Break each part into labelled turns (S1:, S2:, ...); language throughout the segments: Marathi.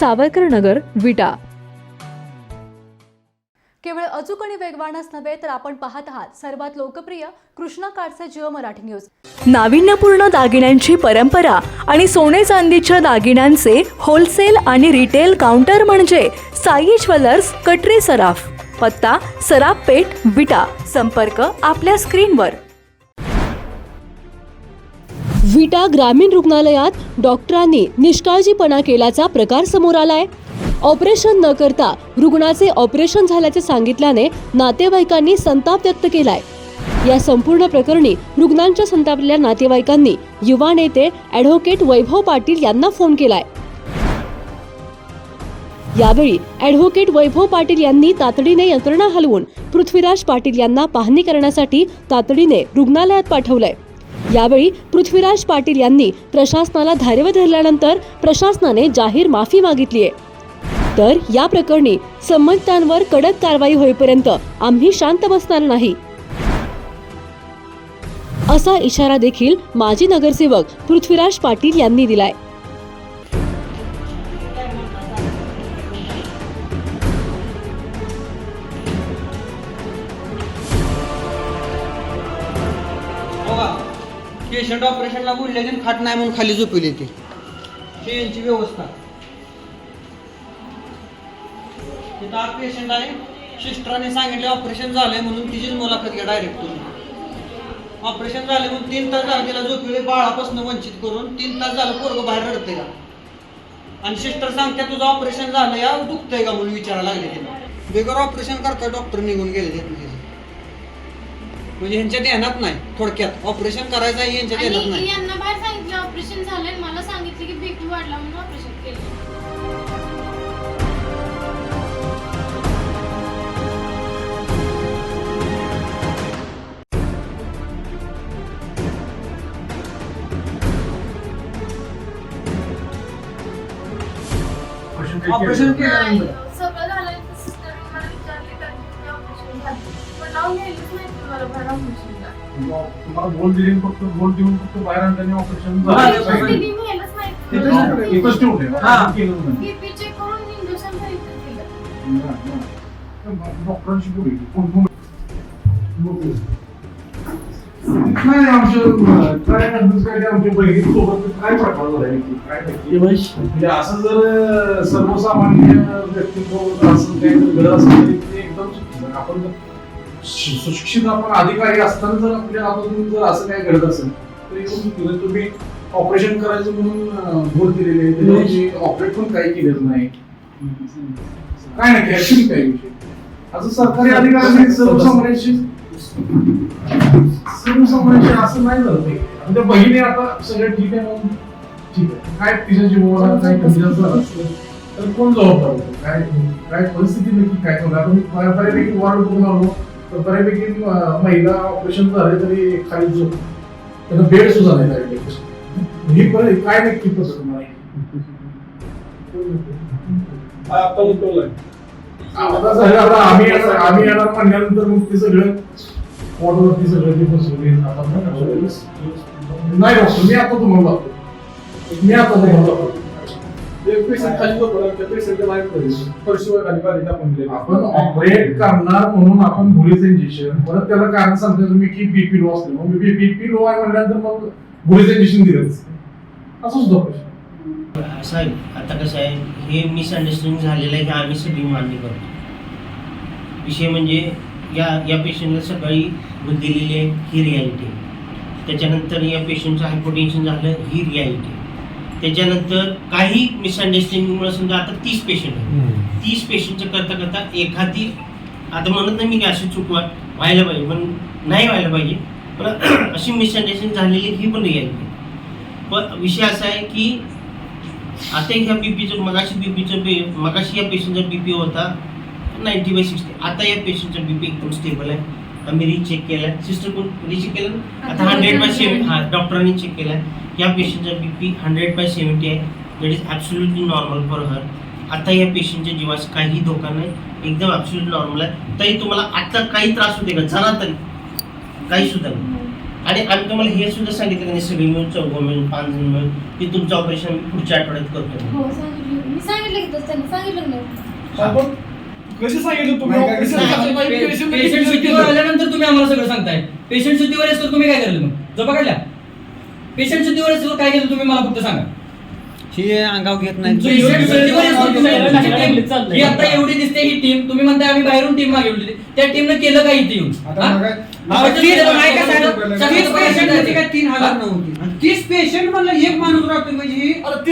S1: सावरकर नगर विटा.
S2: केवळ अचूक आणि वेगवानच नव्हे तर आपण पाहत आहात सर्वात लोकप्रिय कृष्णा काडचे जिओ मराठी न्यूज.
S1: नाविन्यपूर्ण दागिन्यांची परंपरा आणि सोने चांदीच्या दागिन्यांचे होलसेल आणि रिटेल काउंटर म्हणजे साई ज्वेलर्स कटरे सराफ. पत्ता सराफ पेठ विटा. संपर्क आपल्या स्क्रीनवर विटा ग्रामीण रुग्णालयात डॉक्टरांनी निष्काळजीपणा केल्याचा प्रकार समोर आलाय. ऑपरेशन न करता रुग्णाचे ऑपरेशन झाल्याचे सांगितल्याने नातेवाईकांनी संताप व्यक्त केलाय. या संपूर्ण प्रकरणी रुग्णांच्या संतापलेल्या नातेवाईकांनी युवा नेते ॲडव्होकेट वैभव पाटील यांना फोन केलाय. यावेळी ॲडव्होकेट वैभव पाटील यांनी तातडीने यंत्रणा हलवून पृथ्वीराज पाटील यांना पाहणी करण्यासाठी तातडीने रुग्णालयात पाठवलंय. यावेळी पृथ्वीराज पाटील यांनी प्रशासनाला धारेवर धरल्यानंतर प्रशासनाने जाहीर माफी मागितली आहे. तर या प्रकरणी संबंधितांवर कडक कारवाई होईपर्यंत आम्ही शांत बसणार नाही. असा इशारा देखील माजी नगरसेवक पृथ्वीराज पाटील यांनी दिलाय.
S3: पेशंट ऑपरेशनला बोलले की खाट नाही म्हणून खाली झोपवली ती. ही यांची व्यवस्था. तिथं आज पेशंट आहे. सिस्टराने सांगितले ऑपरेशन झालंय म्हणून तिचीच मुलाखत घ्या डायरेक्ट तुम्ही. ऑपरेशन झाले म्हणून तीन तास झाले तिला झोपले बाळापासून वंचित करून तीन तास झालं पोरग बाहेर रडते का? आणि सिस्टर सांगते तुझं ऑपरेशन झालं या दुखतंय का? म्हणून विचारायला लागले तिला. बेगर ऑपरेशन करता डॉक्टर निघून गेले म्हणजे ह्यांच्या ध्यानात नाही थोडक्यात. ऑपरेशन करायचं आहे यांच्या ध्यानात
S4: आणि
S3: नाही.
S4: यांना बाहेर सांगितलं ऑपरेशन झालंय आणि मला सांगितलं की बीपी वाढला म्हणून ऑपरेशन केलं
S3: ऑपरेशन केलं
S4: तुम्हाला
S5: बोल दिली फक्त बोल देऊन फक्त बाहेर आणताना ऑपरेशन
S3: झालं.
S5: एकच ठेवून. डॉक्टरांशी बोलू. नाही आमच्या काय आमच्या बहिणी सोबत काय प्रकार झाला? म्हणजे असं जर सर्वसामान्य व्यक्तीबरोबर असं काही घडत असेल ते एकदम. आपण सुशिक्षित आपण अधिकारी असताना जर आपल्या हातातून जर असं काही घडत असेल तर. तुम्ही ऑपरेशन करायचं म्हणून बोल दिलेले ऑपरेट पण काही केलेलं नाही. काय नाही ऍक्च्युली काय विषय असं सरकारी अधिकारी सर्वसामान्यांशी सर्वसामान्यांशी असं नाही झालं आणि त्या बहिणी आता सगळं ठीक आहे म्हणून ठीक आहे. काय तिच्या जीवाला काय झालं असलं तर कोण जबाबदार होतं काय काय परिस्थिती नक्की काय? मी बऱ्या- बऱ्यापैकी वार्ड बघून आलो. तर बऱ्यापैकी महिला ऑपरेशन झाले तरी खाली झोप. त्यांना बेड सुद्धा नाही. ही पण काय नक्की पसंत नाही आता झालं आता आम्ही आम्ही येणार म्हणल्यानंतर मग ते सगळं पोटवरती सगळं ते नाही मी आता तुम्हाला मी आता तुम्हाला आपण ऑपरेट करणार म्हणून आपण भुलीचं इंजेक्शन परत त्याला कारण सांगतो तुम्ही की बीपी लो असते मग बीपी लो आहे म्हणल्यानंतर मग भुलीचं इंजेक्शन दिलं असं सुद्धा प्रश्न
S6: साहेब आता कसं आहे हे मिसअंडरस्टँडिंग झालेलं आहे हे आम्ही सगळी मान्य करतो. विषय म्हणजे या या पेशंटला सकाळी दिलेली आहे ही रियालिटी त्याच्यानंतर या पेशंटचं हायपोटेन्शन झालं ही रियालिटी त्याच्यानंतर काही मिसअंडरस्टँडिंगमुळे समजा आता तीस पेशंट आहे तीस पेशंटचं करता करता एखादी आता म्हणत नाही मी की अशी चूक व्हा- व्हायला पाहिजे पण नाही व्हायला पाहिजे. पण अशी मिसअंडरस्टँडिंग झालेली ही पण रियालिटी पण विषय असा आहे की आता ह्या बीपीचं मगाशी बीपीचं बी मगाशी या पेशंटचा बीपी होता नाईन्टी बाय सिक्स्टी आता या पेशंटचा बीपी एकदम स्टेबल आहे. आम्ही रिचेक केला सिस्टर कोण? रिचेक केलं? आता हंड्रेड बाय सेवन हा डॉक्टरांनी चेक केला या पेशंटचा बीपी हंड्रेड बाय सेवन्टी आहे. That is absolutely normal for her आता या पेशंटच्या जीवास काही धोका नाही. एकदम ॲब्सोल्युट नॉर्मल आहे. तरी तुम्हाला आता काही त्रास होते का? जरा तरी. काही सुद्धा नाही. आणि आम्ही तुम्हाला हे सुद्धा सांगितलं का नाही सगळे मिळून चौघ मिळून पाच जण मिळून की तुमचं ऑपरेशन पुढच्या आठवड्यात करतो
S4: हो सांगितलं. मी सांगितलं की तसं त्यांनी. सांगितलं नाही.
S7: कसे सांगितलं तुम्ही?
S8: नाही,
S7: झालं पाहिजे, patient ला
S8: पेशंट
S7: किती
S8: सुट्टीवर? आल्यानंतर तुम्ही आम्हाला सगळं सांगताय. पेशंट सुट्टीवर असतो तुम्ही काय केलं मग? झोपा काढल्या. पेशंट सुट्टीवर असतो काय केलं तुम्ही? मला फक्त सांगा.
S3: ही अंगाव घेत
S8: पेशंट सुट्टीवर असतो तुम्ही तुमची team- ही आता एवढी दिसते ही टीम तुम्ही म्हणताय आम्ही बाहेरून टीम मागवली. त्या टीमने केलं काय इथे येऊन?
S9: आता
S8: हा?
S9: तीस-? पेशंट
S3: तीन हजार नव्हती. तीस म्हणलं एक माणूस राहतो म्हणजे
S7: अरे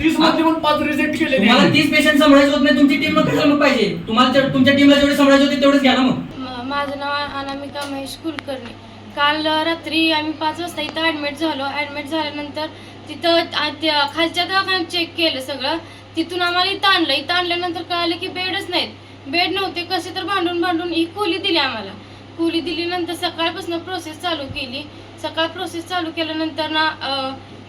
S7: तीसमध्ये पण पाच रिजेक्ट केले
S8: पेशंट सांभाळायचं होत नाही तुमची टीम पाहिजे? तुम्हाला तुमच्या टीमला जेवढे सांभाळायचे होते तेवढेच घ्या ना मग.
S4: म- माझं नाव अनामिका महेश कुलकर्णी. काल रात्री आम्ही पाच वाजता इथं ॲडमिट झालो. ॲडमिट झाल्यानंतर तिथं खालच्या दवाखान्यात चेक केलं सगळं. तिथून आम्हाला इथं आणलं. इथं आणल्यानंतर कळालं की बेडच नाहीत. बेड नव्हते. कसे तर भांडून भांडून ही खोली दिली आम्हाला. खोली दिलीनंतर सकाळपासून प्रोसेस चालू केली. सकाळ प्रोसेस चालू केल्यानंतर ना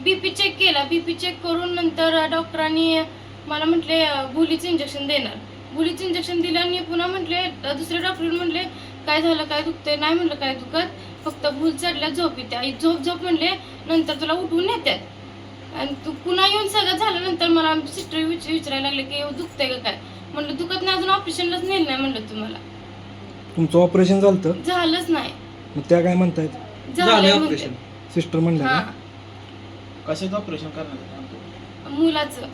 S4: बी पी चेक केला. बी पी चेक करून नंतर डॉक्टरांनी मला म्हटले गुलीचं इंजेक्शन देणार. गुलीचं इंजेक्शन दिलं आणि पुन्हा म्हटले दुसरे डॉक्टर म्हटले काय झालं? काय दुखतंय? नाही म्हटलं काय दुखत. फक्त भूल चढल्या झोप येते. आई झोप झोप म्हणले नंतर तुला उठवून येतात आणि तू पुन्हा येऊन सगळं झाल्यानंतर मला सिस्टर विच विचारायला लागले की दुखतंय का काय? म्हणलं दुखत नाही अजून ऑपरेशनलाच नेलं नाही म्हणलं तुम्हाला.
S9: तुमचं ऑपरेशन झालं
S4: झालंच नाही.
S9: मग त्या काय म्हणतायत?
S4: झालंय म्हणते.
S9: सिस्टर म्हणल्या
S4: हा?
S10: कशाचं ऑपरेशन करणार
S4: मुलाचं.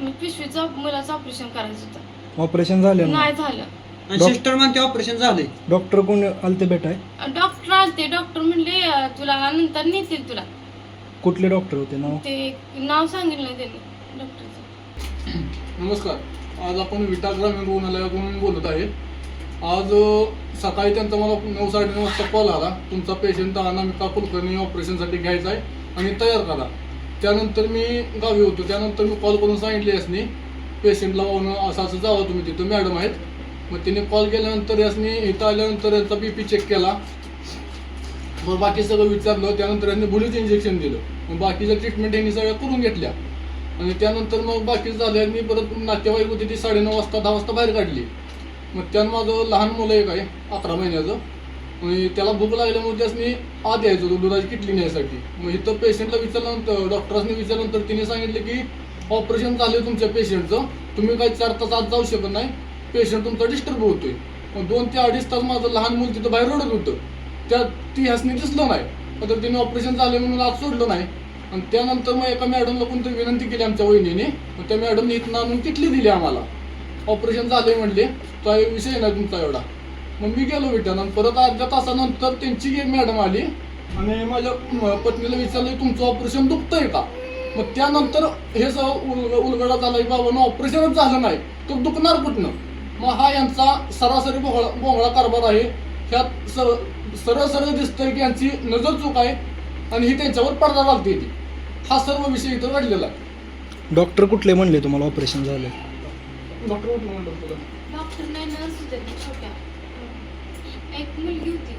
S4: मी पिशवीचं मुलाचं ऑपरेशन करायचं होतं.
S9: ऑपरेशन झालं ना
S4: नाही झालं.
S3: सिस्टर म्हणते ऑपरेशन झालंय.
S9: डॉक्टर कोण आलते भेटाय
S4: डॉक्टर आलते. डॉक्टर म्हणले अं, तुला नंतर नेतील तुला.
S9: कुठले डॉक्टर होते नाव?
S4: ते नाव सांगितलं नाही त्यांनी डॉक्टरचं.
S11: नमस्कार. आज आपण विटा ग्रामीण रुग्णालयातून बोलत आहे. आज सकाळी त्यांचा मला नऊ साडेनऊ वाजता कॉल आला. तुमचा पेशंट अनामिका कुलकर्णी ऑपरेशनसाठी घ्यायचा आहे आणि तयार करा. त्यानंतर मी गावी होतो. त्यानंतर मी कॉल करून सांगितले यासनी पेशंटला पाहून असं असं जावं तुम्ही तिथं मॅडम आहेत. मग तिने कॉल केल्यानंतर यासनी इथं आल्यानंतर यांचा बी पी चेक केला. मग बाकी सगळं विचारलं. त्यानंतर यांनी बुलीचं इंजेक्शन दिलं. मग बाकीच्या ट्रीटमेंट यांनी सगळ्या करून घेतल्या. आणि त्यानंतर मग बाकी मी परत नातेवाईक होती ती साडेनऊ वाजता दहा वाजता बाहेर काढली. मग त्यानं माझं लहान मुलं एक आहे अकरा महिन्याचं आणि त्याला भूक लागल्यामुळे त्यासनी आत यायचो होतो दुधाची किटली न्यायसाठी. मग इथं पेशंटला विचारल्यानंतर डॉक्टरांनी विचारल्यानंतर तिने सांगितले की ऑपरेशन झालं तुमच्या पेशंटचं तुम्ही काही चार तास आत जाऊ शकत नाही पेशंट तुमचा डिस्टर्ब होतोय. मग दोन ते अडीच तास माझं लहान मुल तिथं बाहेर रडत होतं. त्या ती ह्यासनी दिसलं नाही. तर तिने ऑपरेशन झाले म्हणून आज सोडलं नाही. आणि त्यानंतर मग एका मॅडमला कोणतरी विनंती केली आमच्या वहिनीने? मग त्या मॅडमने इथनं आणून किटली दिली आम्हाला. ऑपरेशन झाले म्हणले काही विषय नाही तुमचा एवढा. मग मी गेलो विटानं परत अर्ध्या तासानंतर त्यांची एक मॅडम आली आणि माझ्या पत्नीला विचारलं तुमचं ऑपरेशन दुखतंय का? मग त्यानंतर हे स उल उलगडा झाला की बाबा ऑपरेशनच झालं नाही तर दुखणार कुठनं? मग हा यांचा सरासरी बोहळा बोहळा कारभार आहे. ह्यात सर सरळ सरळ दिसतंय की यांची नजर चूक आहे आणि ही त्यांच्यावर पडदा घालते ती. हा सर्व विषय इथं घडलेला आहे
S9: डॉक्टर कुठले म्हणले तुम्हाला ऑपरेशन झालं
S11: डॉक्टर कुठलं म्हणलं तुला
S4: डॉक्टर नाही नर्स होते त्या छोट्या. एक मुलगी होती.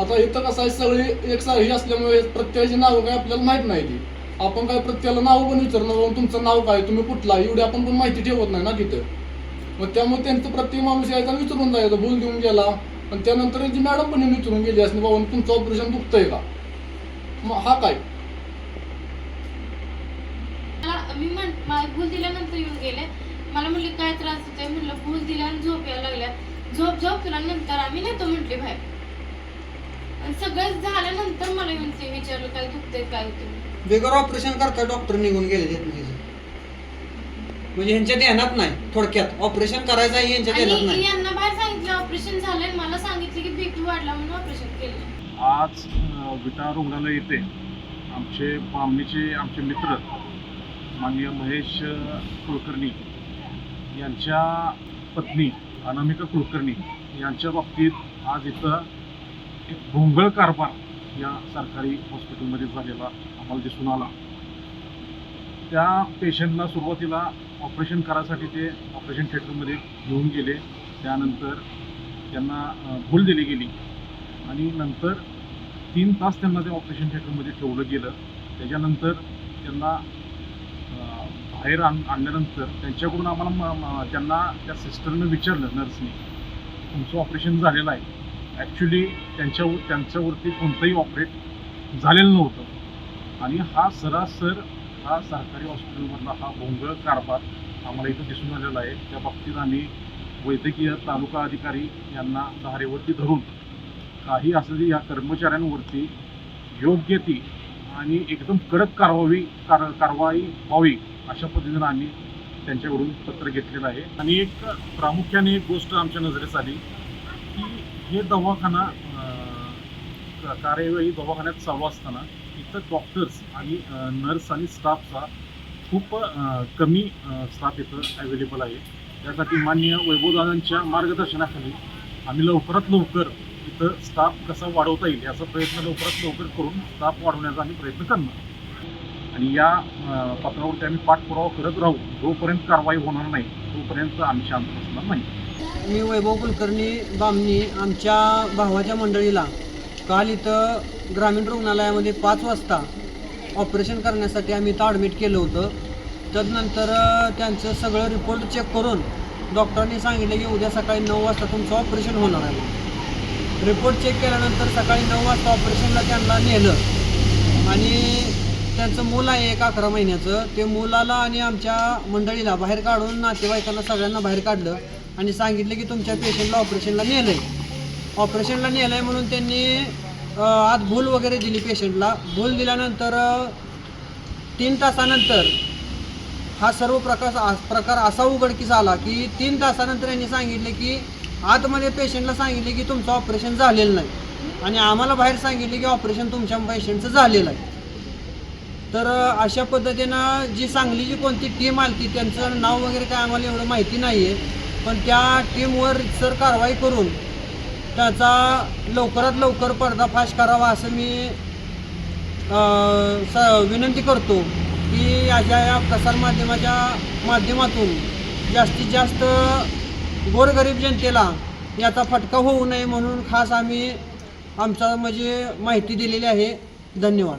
S11: आता इथं कसं आहे सगळी एक सारखी असल्यामुळे प्रत्येकाची नावं काय आपल्याला माहीत नाही ती. आपण काय प्रत्येकाला नाव पण विचारणार बाबा तुमचं नाव काय तुम्ही कुठला एवढी आपण पण माहिती ठेवत नाही ना तिथं. मग त्यामुळे त्यांचं प्रत्येक माणूस यायचा आणि विचारून जायचं भूल देऊन गेला. आणि त्यानंतर यांची मॅडम पण विचारून गेली असं बाबा तुमचं ऑपरेशन दुखतंय का? मग हा काय
S4: मला मी म्हण मला भूल दिल्यानंतर येऊन गेले. मला म्हणले काय त्रास होतोय? म्हणलं भूल दिल्या आणि झोप यायला लागल्या. झोप झोप तुला नंतर आम्ही नेतो म्हटले बाहेर. आणि सगळं झाल्यानंतर मला येऊन ते विचारलं काय दुखतंय काय होतं
S3: बेगर ऑपरेशन करता डॉक्टर निघून गेले देत नाही म्हणजे ह्यांच्या ध्यानात नाही थोडक्यात. ऑपरेशन करायचं आहे यांच्या ध्यानात
S4: आणि
S3: नाही.
S4: यांना बाहेर सांगितलं ऑपरेशन झालंय मला सांगितलं की बीपी वाढला म्हणून ऑपरेशन केलं.
S7: आज अ, विटा रुग्णालय येथे आमचे पामणीचे आमचे मित्र माननीय महेश कुलकर्णी यांच्या पत्नी अनामिका कुलकर्णी यांच्या बाबतीत आज इथं एक भोंगळ कारभार या सरकारी हॉस्पिटलमध्ये झालेला आम्हाला दिसून आला. त्या पेशंटला सुरुवातीला ऑपरेशन करायसाठी ते ऑपरेशन थिएटरमध्ये घेऊन गेले. त्यानंतर त्यांना भूल दिली गेली आणि नंतर तीन तास त्यांना ते ऑपरेशन थिएटरमध्ये ठेवलं गेलं. त्याच्यानंतर त्यांना बाहेर आण आणल्यानंतर त्यांच्याकडून आम्हाला म- त्यांना त्या सिस्टरनं विचारलं नर्सनी तुमचं ऑपरेशन झालेलं आहे. ॲक्च्युली त्यांच्यावर त्यांच्यावरती कोणतंही ऑपरेट झालेलं नव्हतं. आणि हा सरासर हा सरकारी हॉस्पिटलमधला हा भोंगळ कारभार आम्हाला इथं दिसून आलेला आहे. त्या बाबतीत आम्ही वैद्यकीय तालुका अधिकारी यांना धारेवरती धरून काही असं या कर्मचाऱ्यांवरती योग्य ती आणि एकदम कडक कारवाई कार कारवाई व्हावी अशा पद्धतीनं आम्ही त्यांच्याकडून पत्र घेतलेलं आहे. आणि एक प्रामुख्याने एक गोष्ट आमच्या नजरेस आली की हे दवाखाना क- कार्यवाही दवाखान्यात चालू असताना इथं डॉक्टर्स आणि नर्स आणि स्टाफचा खूप कमी स्टाफ इथं अवेलेबल आहे. त्यासाठी माननीय वैभवदादांच्या मार्गदर्शनाखाली आम्ही लवकरात लवकर इथं स्टाफ कसा वाढवता येईल याचा प्रयत्न लवकरात लवकर करून स्टाफ वाढवण्याचा आम्ही प्रयत्न करणार. आणि या पत्रावरती आम्ही पाठपुरावा करत राहू. जोपर्यंत कारवाई होणार नाही तोपर्यंत आम्ही शांत बसणार नाही.
S3: मी वैभव कुलकर्णी बामणी आमच्या भावाच्या मंडळीला काल इथं ग्रामीण रुग्णालयामध्ये पाच वाजता ऑपरेशन करण्यासाठी आम्ही इथं ॲडमिट केलं होतं. तदनंतर त्यांचं सगळं रिपोर्ट चेक करून डॉक्टरांनी सांगितलं की उद्या सकाळी नऊ वाजता तुमचं ऑपरेशन होणार आहे. रिपोर्ट चेक केल्यानंतर सकाळी नऊ वाजता ऑपरेशनला त्यांना नेलं. आणि त्यांचं मूल आहे एक अकरा महिन्याचं. ते मुलाला आणि आमच्या मंडळीला बाहेर काढून नातेवाईकांना सगळ्यांना बाहेर काढलं आणि सांगितलं की तुमच्या पेशंटला ऑपरेशनला नेलं आहे ऑपरेशनला नेलं आहे म्हणून त्यांनी आत भूल वगैरे दिली पेशंटला. भूल दिल्यानंतर तीन तासानंतर हा सर्व प्रकार प्रकार असा उघडकीस आला की तीन तासानंतर यांनी सांगितले की आतमध्ये पेशंटला सांगितले की तुमचं ऑपरेशन झालेलं नाही. आणि आम्हाला बाहेर सांगितले की ऑपरेशन तुमच्या पेशंटचं झालेलं आहे. तर अशा पद्धतीनं जी सांगलीची कोणती टीम आली त्यांचं नाव वगैरे काय आम्हाला एवढं माहिती नाही आहे पण त्या टीमवर सर कारवाई करून त्याचा लवकरात लवकर पर्दाफाश करावा असं मी स विनंती करतो की अशा या प्रसारमाध्यमाच्या माध्यमातून जास्तीत जास्त गोरगरीब जनतेला याचा फटका होऊ नये म्हणून खास आम्ही आमचा म्हणजे माहिती दिलेली आहे. धन्यवाद.